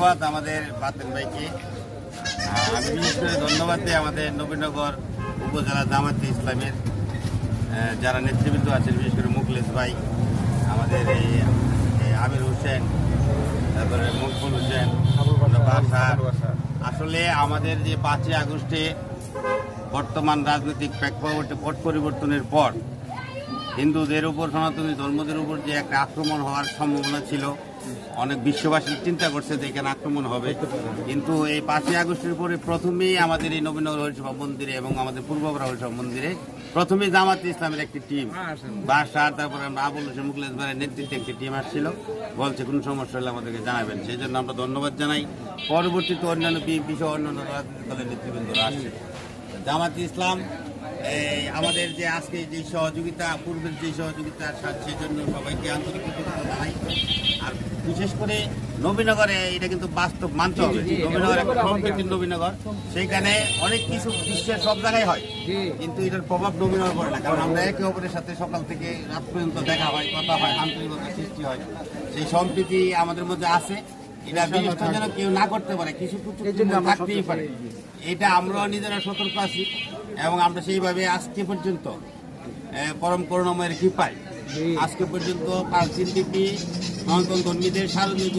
ধন্যবাদ আমাদের বাতেন ভাইকে। আমি বিশেষ করে ধন্যবাদ দিই আমাদের নবীনগর উপজেলা জামাতে ইসলামের যারা নেতৃবৃন্দ আছেন বিশেষ করে মুখলেস ভাই আমাদের এই এই আমির হোসেন তারপরে মকবুল হোসেন আসলে আমাদের যে পাঁচই আগস্টে বর্তমান রাজনৈতিক প্রেক্ষাপটে পট পরিবর্তনের পর হিন্দুদের উপর, সনাতনী ধর্মদের উপর যে একটা আক্রমণ হওয়ার সম্ভাবনা ছিল, অনেক বিশ্ববাসী চিন্তা করছে যে এখানে আক্রমণ হবে। কিন্তু এই পাঁচই আগস্টের পরে প্রথমেই আমাদের এই নবীনগর হরিসভা মন্দিরে এবং আমাদের পূর্ববরা হরিসভা মন্দিরে প্রথমেই জামাত ইসলামের একটি টিম বাসার তারপরে আমরা আবুল হোসেন, মুখলেস ভাইয়ের নেতৃত্বে একটি টিম আসছিল। বলছে, কোনো সমস্যা হলে আমাদেরকে জানাবেন। সেই জন্য আমরা ধন্যবাদ জানাই। পরবর্তীতে অন্যান্য বিএনপি সহ অন্যান্য রাজনৈতিক দলের নেতৃবৃন্দরা আসছে। জামাত ইসলাম আমাদের যে আজকে যে সহযোগিতা পূর্বের যে সহযোগিতা জন্য সবাইকে আন্তরিক জানাই। আর বিশেষ করে নবীনগরে এটা কিন্তু বাস্তব মানতে হবে। নবীনগর একটা সম্প্রীতির নবীনগর। সেইখানে অনেক কিছু বিশ্বের সব জায়গায় হয়। কিন্তু এটার প্রভাব নবীনগর পড়ে না। কারণ আমরা একে অপরের সাথে সকাল থেকে রাত পর্যন্ত দেখা হয় কথা হয় আন্তরিকতা সৃষ্টি হয়। সেই সম্প্রীতি আমাদের মধ্যে আছে। এটা বিনষ্ট যেন কেউ না করতে পারে কিছু কিছু থাকতেই পারে। এটা আমরা নিজেরা সতর্ক আছি এবং আমরা সেইভাবে আজকে পর্যন্ত পরম করুণাময়ের কৃপায় আজকে পর্যন্ত পাঁচদিন ব্যাপী সনাতন ধর্মীদের শারদীয়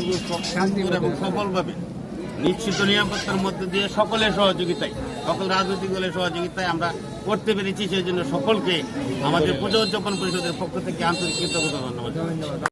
শান্তিপুর এবং সফলভাবে নিশ্চিত নিরাপত্তার মধ্যে দিয়ে সকলের সহযোগিতায় সকল রাজনৈতিক দলের সহযোগিতায় আমরা করতে পেরেছি সেই জন্য সকলকে আমাদের পুজো উদযাপন পরিষদের পক্ষ থেকে আন্তরিক কৃতজ্ঞতা ধন্যবাদ।